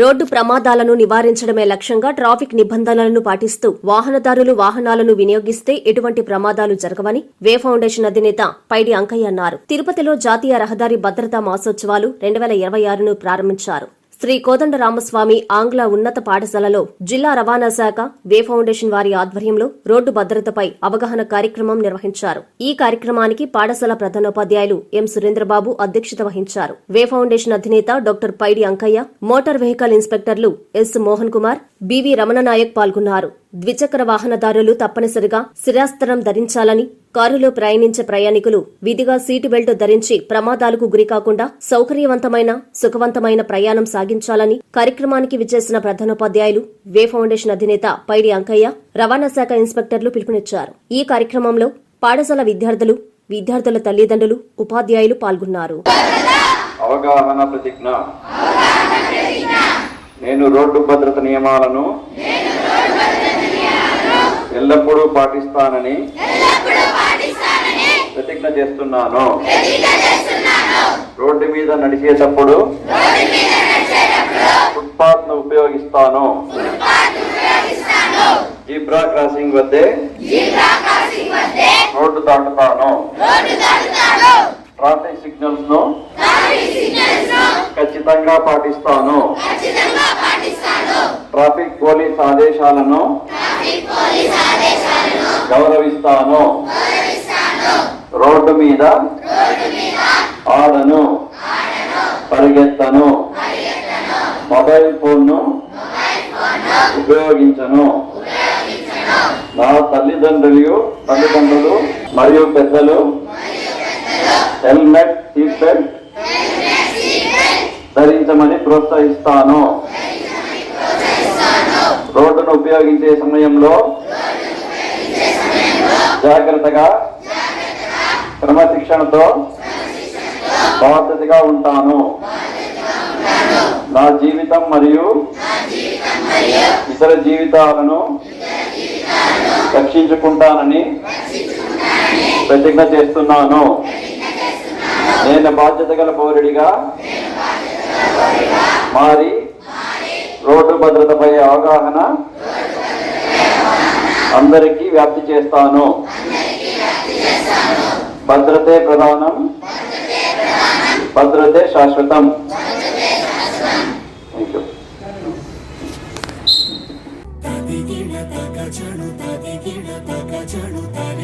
Road ప్రమాదాలను నివారించడమే లక్ష్యంగా traffic నిబంధనలను పాటిస్తూ వాహనదారులు వాహనాలను వినియోగిస్తే ఎటువంటి ప్రమాదాలు జరగవని వే ఫౌండేషన్ అధినేత పైడి అంకయ్య అన్నారు. తిరుపతిలో జాతీయ రహదారి భద్రతా మాసోత్సవాలు రెండు వేల ఇరవై ఆరును ప్రారంభించారు. శ్రీ కోదండరామస్వామి ఆంగ్ల ఉన్నత పాఠశాలలో జిల్లా రవాణా శాఖ వే ఫౌండేషన్ వారి ఆధ్వర్యంలో రోడ్డు భద్రతపై అవగాహన కార్యక్రమం నిర్వహించారు. ఈ కార్యక్రమానికి పాఠశాల ప్రధానోపాధ్యాయులు ఎం సురేంద్రబాబు అధ్యక్షత వహించారు. వే ఫౌండేషన్ అధినేత doctor Paidi Ankaiah motor vehicle ఇన్స్పెక్టర్లు S Mohan Kumar B V Ramana Naik పాల్గొన్నారు. ద్విచక్ర వాహనదారులు తప్పనిసరిగా శిరాస్త్రం ధరించాలని కారులో ప్రయాణించే ప్రయాణికులు విధిగా సీటు బెల్ట్ ధరించి ప్రమాదాలకు గురికాకుండా సౌకర్యవంతమైన సుఖవంతమైన ప్రయాణం సాగించాలని కార్యక్రమానికి విచ్చేసిన ప్రధానోపాధ్యాయులు వే ఫౌండేషన్ అధినేత పైడి అంకయ్య రవాణా శాఖ ఇన్స్పెక్టర్లు పిలుపునిచ్చారు. ఈ కార్యక్రమంలో పాఠశాల విద్యార్థులు విద్యార్థుల తల్లిదండ్రులు ఉపాధ్యాయులు పాల్గొన్నారు. అవగాహన ప్రతిజ్ఞ. నేను రోడ్డు భద్రత నియమాలను ఎల్లప్పుడూ పాటిస్తానని ప్రతిజ్ఞ చేస్తున్నాను. రోడ్డు మీద నడిచేటప్పుడు ఫుట్పాత్ను ఉపయోగిస్తాను. జీబ్రా క్రాసింగ్ వద్దే రోడ్డు దాటుతాను. ట్రాఫిక్ సిగ్నల్స్ను ఖచ్చితంగా పాటిస్తాను. ట్రాఫిక్ పోలీస్ ఆదేశాలను గౌరవిస్తాను. రోడ్డు మీద ఆడను. పరిగెత్తను. మొబైల్ ఫోన్ను ఉపయోగించను. నా తల్లిదండ్రులు తల్లిదండ్రులు మరియు పెద్దలు హెల్మెట్ సీట్ బెల్ట్ ధరించమని ప్రోత్సహిస్తాను. రోడ్డును ఉపయోగించే సమయంలో జాగ్రత్తగా క్రమశిక్షణతో బాధ్యతగా ఉంటాను. నా జీవితం మరియు ఇతర జీవితాలను రక్షించుకుంటానని ప్రతిజ్ఞ చేస్తున్నాను. నేను బాధ్యత గల పౌరుడిగా మారి రోడ్డు భద్రతపై అవగాహన అందరికీ వ్యాప్తి చేస్తాను. భద్రతే ప్రధానం. భద్రతే శాశ్వతం. Thank you.